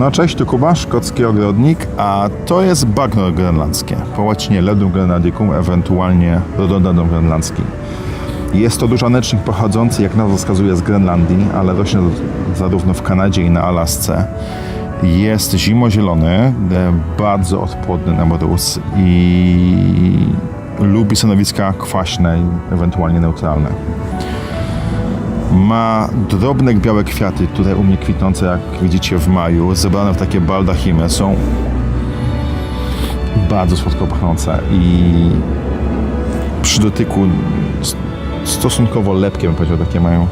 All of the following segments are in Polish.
No cześć, tu Kuba, szkocki ogrodnik, a to jest bagno grenlandzkie, po łacinie Ledum grenadicum, ewentualnie Rhododendron grenlandzki. Jest to dużanecznik pochodzący, jak nazwa wskazuje, z Grenlandii, ale rośnie zarówno w Kanadzie i na Alasce. Jest zimozielony, e, bardzo odporny na mróz i lubi stanowiska kwaśne ewentualnie neutralne. Ma drobne białe kwiaty, tutaj u mnie kwitnące, jak widzicie w maju, zebrane w takie baldachimy. Są bardzo słodko pachnące i przy dotyku stosunkowo lepkie, bym powiedział, takie mają.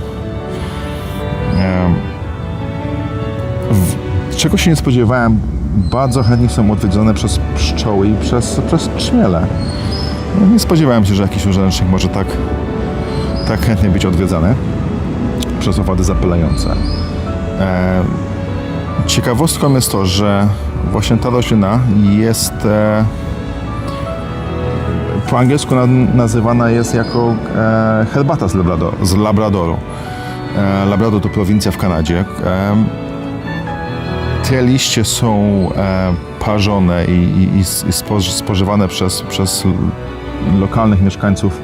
Czego się nie spodziewałem, bardzo chętnie są odwiedzone przez pszczoły i przez, przez Nie spodziewałem się, że jakiś urzędnik może tak, tak chętnie być odwiedzany przez owady zapylające. E, ciekawostką jest to, że właśnie ta roślina jest e, po angielsku na, nazywana jest jako e, herbata z, Labrador, z Labradoru. E, Labrador to prowincja w Kanadzie. E, te liście są e, parzone i, i, i spoż- spożywane przez, przez lokalnych mieszkańców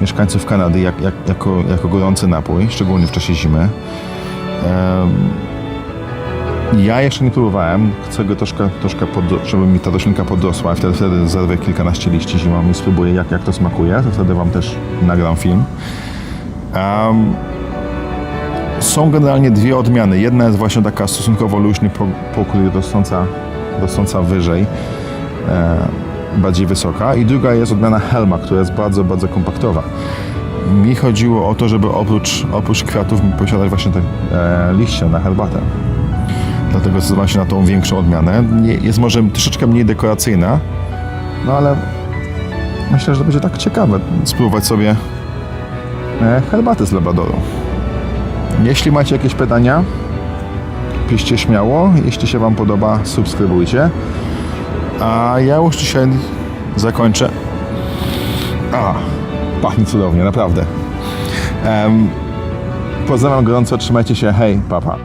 mieszkańców Kanady jak, jak, jako, jako gorący napój, szczególnie w czasie zimy. Ja jeszcze nie próbowałem, chcę go troszkę, troszkę podro- żeby mi ta roślinka podrosła, wtedy, wtedy zerwę kilkanaście liści zimą i spróbuję jak, jak to smakuje, to wtedy Wam też nagram film. Em, są generalnie dwie odmiany. Jedna jest właśnie taka stosunkowo luźny po- pokój rosnąca, rosnąca wyżej, e, bardziej wysoka i druga jest odmiana Helma, która jest bardzo, bardzo kompaktowa. Mi chodziło o to, żeby oprócz, oprócz kwiatów posiadać właśnie te e, liście na herbatę. Dlatego zdecydowałem się na tą większą odmianę. Nie, jest może troszeczkę mniej dekoracyjna, no ale myślę, że to będzie tak ciekawe spróbować sobie e, herbaty z Labradoru. Jeśli macie jakieś pytania, piszcie śmiało. Jeśli się Wam podoba, subskrybujcie. A ja już dzisiaj zakończę. A, pachnie cudownie, naprawdę. Um, pozdrawiam gorąco, trzymajcie się, hej, papa.